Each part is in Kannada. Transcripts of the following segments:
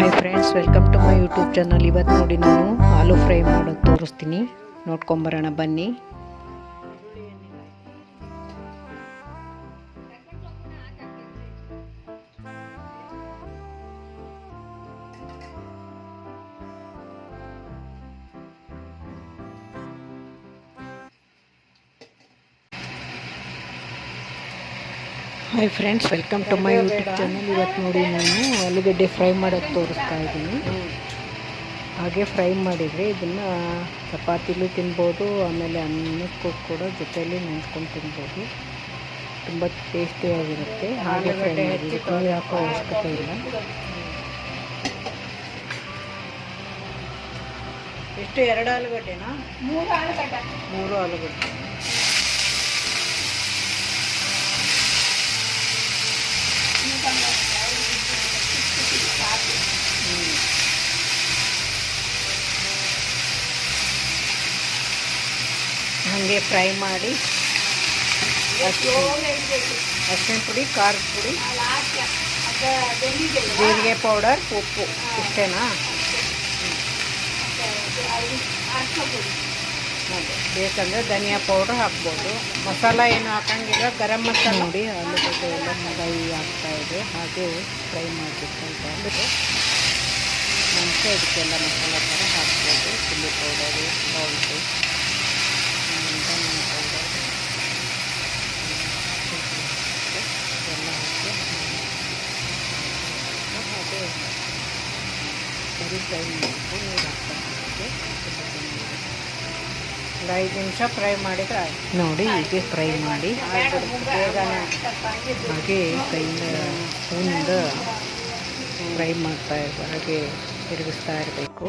Hi friends welcome to my YouTube channel ಇವತ್ತು ನೋಡಿ ನಾನು ಆಲೂ ಫ್ರೈ ಮಾಡೋದು ತೋರಿಸ್ತೀನಿ. ನೋಡ್ಕೊಂಬರೋಣ ಬನ್ನಿ. Hi friends welcome to my YouTube channel ಇವತ್ತು ನೋಡಿ ನಾನು ಆಲೂಗಡ್ಡೆ ಫ್ರೈ ಮಾಡೋದು ತೋರಿಸ್ತಾ ಇದ್ದೀನಿ. ಹಾಗೆ ಫ್ರೈ ಮಾಡಿದರೆ ಇದನ್ನು ಚಪಾತಿಲೂ ತಿನ್ಬೋದು ಆಮೇಲೆ ಅನ್ನಕ್ಕೂ ಕೂಡ ಜೊತೆಯಲ್ಲಿ ನೆಂಚ್ಕೊಂಡು ತಿನ್ಬೋದು. ತುಂಬ ಟೇಸ್ಟಿಯಾಗಿರುತ್ತೆ ಹಾಗೆ ಫ್ರೈ ಮಾಡಿದರೆ ನೀರು ಹಾಕೋ ಅವಶ್ಯಕತೆ ಇಲ್ಲ. ಎಷ್ಟು ಎರಡು ಆಲೂಗಡ್ಡೆನಾ? ಮೂರು ಆಲೂಗಡ್ಡೆ ಮೂರು ಆಲೂಗಡ್ಡೆ. ಹಾಗೆ ಫ್ರೈ ಮಾಡಿ ಅರಿಶಿನ ಪುಡಿ, ಖಾರದ ಪುಡಿ, ಜೀರಿಗೆ ಪೌಡರ್, ಉಪ್ಪು, ಇಷ್ಟೇನಾ? ಅದೇ, ಬೇಕಂದರೆ ಧನಿಯಾ ಪೌಡರ್ ಹಾಕ್ಬೋದು. ಮಸಾಲ ಏನು ಹಾಕಂಗಿಲ್ಲ, ಗರಂ ಮಸಾಲ. ನೋಡಿ, ಆಲೂಗಡ್ಡೆ ಎಲ್ಲ ಫ್ರೈ ಇದೆ. ಹಾಗೆ ಫ್ರೈ ಮಾಡಬೇಕು ಅಂತ ಅಂದ್ಬಿಟ್ಟು ನಂತರ ಇದಕ್ಕೆಲ್ಲ ಮಸಾಲ ಥರ ಹಾಕ್ಬೋದು ಚಿಲ್ಲಿ ಪೌಡರು ಸಾಲ್ಟು ಧನಿಯಾ ಪೌಡರ್ ಎಲ್ಲ ಹಾಕಿ ಹಾಗೆ ಫ್ರೈ ಒಂದು ನಿಮಿಷ ಫ್ರೈ ಮಾಡಿದ್ರೆ ನೋಡಿ, ಹೀಗೆ ಫ್ರೈ ಮಾಡಿ. ಹಾಗೆ ಕೈಯಿಂದ ಸ್ಪೂನಿಂದ ಫ್ರೈ ಮಾಡ್ತಾ ಇರ್ಬೇಕು ಹಾಗೆ ತಿರುಗಿಸ್ತಾ ಇರಬೇಕು.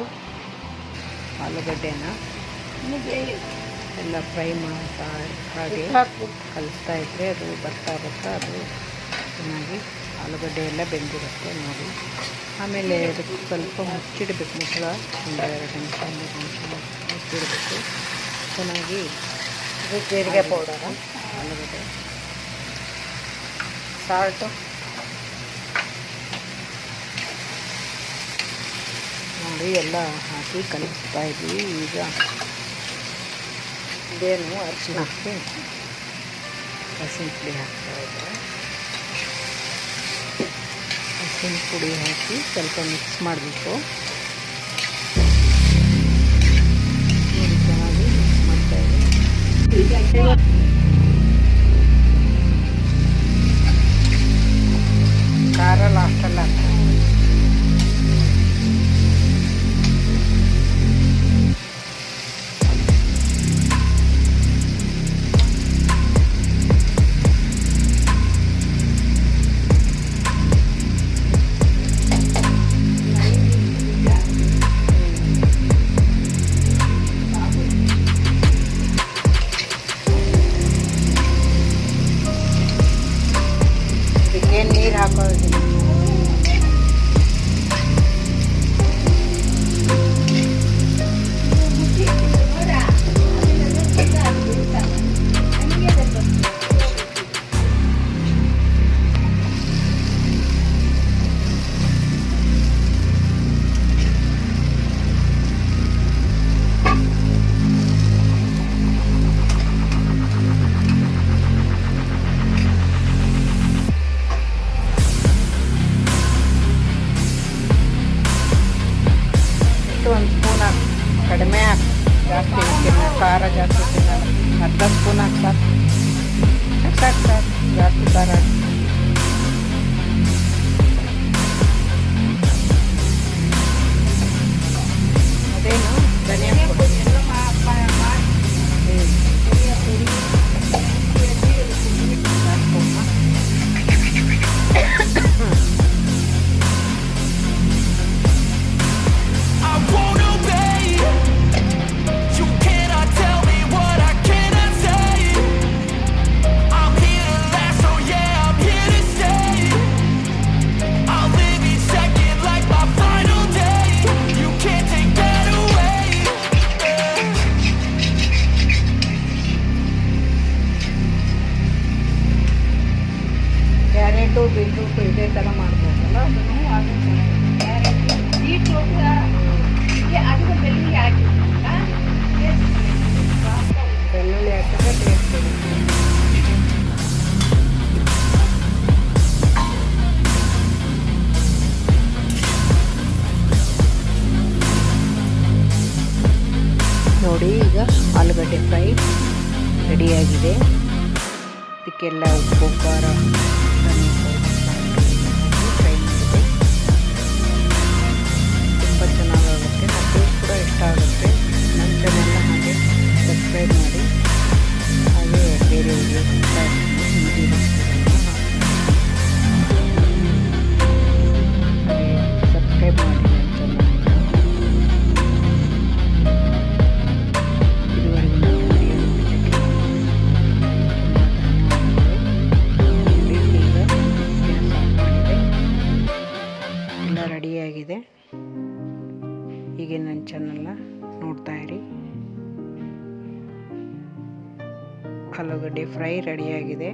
ಆಲೂಗಡ್ಡೆನ ಎಲ್ಲ ಫ್ರೈ ಮಾಡ್ತಾ ಹಾಗೆ ಕಲಿಸ್ತಾ ಇದ್ದರೆ ಅದು ಬರ್ತಾ ಬರ್ತಾ ಅದು ಚೆನ್ನಾಗಿ ಆಲೂಗಡ್ಡೆ ಎಲ್ಲ ಬೆಂದಿರುತ್ತೆ ನೋಡಿ. ಆಮೇಲೆ ಅದಕ್ಕೆ ಸ್ವಲ್ಪ ಮುಚ್ಚಿಡಬೇಕು ಮುಚ್ಚಳ ಒಂದು ಎರಡು ನಿಮಿಷ ಮೂರು ನಿಮಿಷ ಮುಚ್ಚಿಡಬೇಕು ಚೆನ್ನಾಗಿ ಇದು ಜೀರಿಗೆ ಪೌಡರ? ಆಲೂಗಡ್ಡೆ. ಸಾಲ್ಟು. ನೋಡಿ ಎಲ್ಲ ಹಾಕಿ ಕಲಿಸ್ತಾ ಇದ್ವಿ. ಈಗ ಇದೇನು ಅರ್ಶಿನ ಹಾಕಿ ಅರಿಶಿನ ಪುಡಿ ಹಾಕ್ತಾ ಇದ್ದಾರೆ ಅರಿಶಿನ ಪುಡಿ ಹಾಕಿ ಸ್ವಲ್ಪ ಮಿಕ್ಸ್ ಮಾಡಬೇಕು ಚೆನ್ನಾಗಿ ಮಿಕ್ಸ್ ಮಾಡ್ತಾ Saksak po na, saksak. Saksak, saksak. Grabe, sarap. ಬೇಕು ಇದೇ ಥರ ಮಾಡ್ಬೋದಲ್ಲ? ಅದನ್ನು ಅದು ಬೀಟ್ರೂ ಕೂಡ ಅದನ್ನು ಬೆಳ್ಳುಳ್ಳಿ ಹಾಕಿ ಬೆಳ್ಳುಳ್ಳಿ ಹಾಕಿದ್ರೆ ಟೇಸ್ಟ್ ನೋಡಿ ಈಗ ಆಲೂಗಡ್ಡೆ ಫ್ರೈ ರೆಡಿಯಾಗಿದೆ. ಇದಕ್ಕೆಲ್ಲ ಉಪ್ಪು, ಖಾರ. ಹೀಗೆ ನನ್ನ ಚಾನಲ್ನ ನೋಡ್ತಾ ಇರಿ. ಆಲೂಗಡ್ಡೆ ಫ್ರೈ ರೆಡಿಯಾಗಿದೆ